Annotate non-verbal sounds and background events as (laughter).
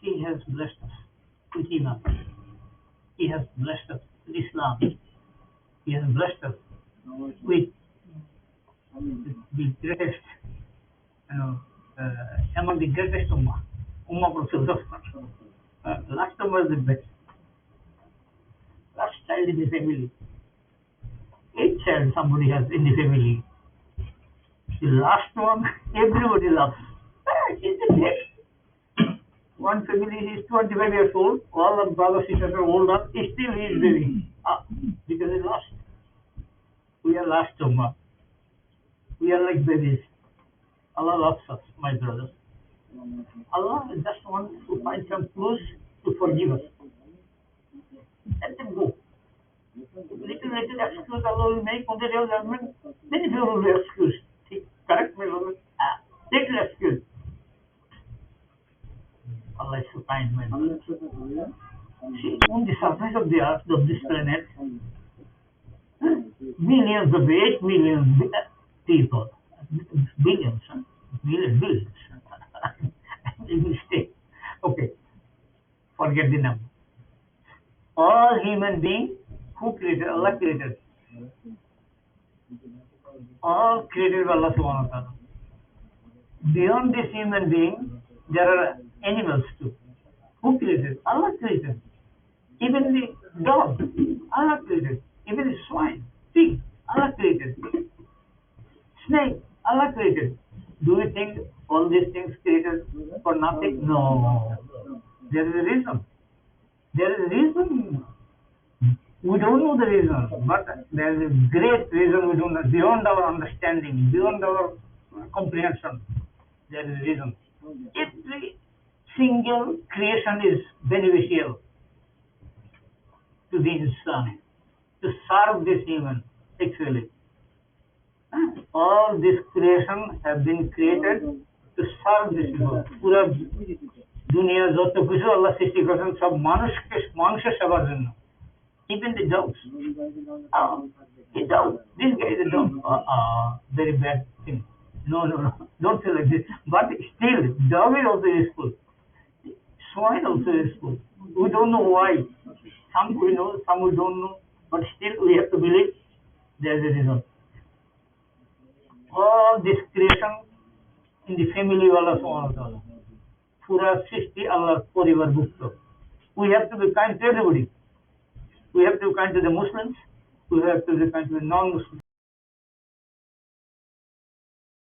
He has blessed us with Iman. He has blessed us with Islam. He has blessed us with the greatest, you know, uh, among the greatest ummah, ummah Prophet uh, Last ummah is the best. Last child in the family. Eight child somebody has in the family. The last one, everybody loves. Ah, he's the best. One family is 25 years old, all the brothers sisters are older, still he is baby. Ah, because he lost. We are last ummah. We are like babies. Allah loves us, my brothers. Allah just wants to find some clues to forgive us. Let them go. Little, little excuse Allah will make on the day of judgment. Many people will be excused. See, Correct me, Lord. Ah, little excuse. Allah is so kind, my brother. See, on the surface of the earth, of this planet, millions of eight million people, billions, huh? million, billions. (laughs) Will. Okay, forget the number. All human beings, who created? Allah created. All created by Allah subhanahu wa ta'ala. Beyond this human being, there are animals too. Who created? Allah created. Even the dog, Allah created. Even the swine, pig, Allah created. Snake, Allah created. Do you think all these things created for nothing? No. There is a reason. There is a reason. We don't know the reason, but there is a great reason we don't know, beyond our understanding, beyond our comprehension. There is a reason. Every single creation is beneficial to the insan, to serve this human, actually. All this creation have been created to serve this human. পুরা দুনিয়া যত কিছু আল্লাহ সৃষ্টি করেছেন সব মানুষকে মানুষের সেবার জন্য even the dogs uh, the dog this guy is a dog uh, uh, very bad thing no no no don't say like this but still dog is also useful Swine also we don't know why some we know some we don't know but still we have to believe there is a reason all this creation in the family of Allah subhanahu wa ta'ala পুরা সৃষ্টি আল্লাহর পরিবারভুক্ত we have to be kind to everybody we have to be kind to the Muslims we have to be kind to the non-Muslims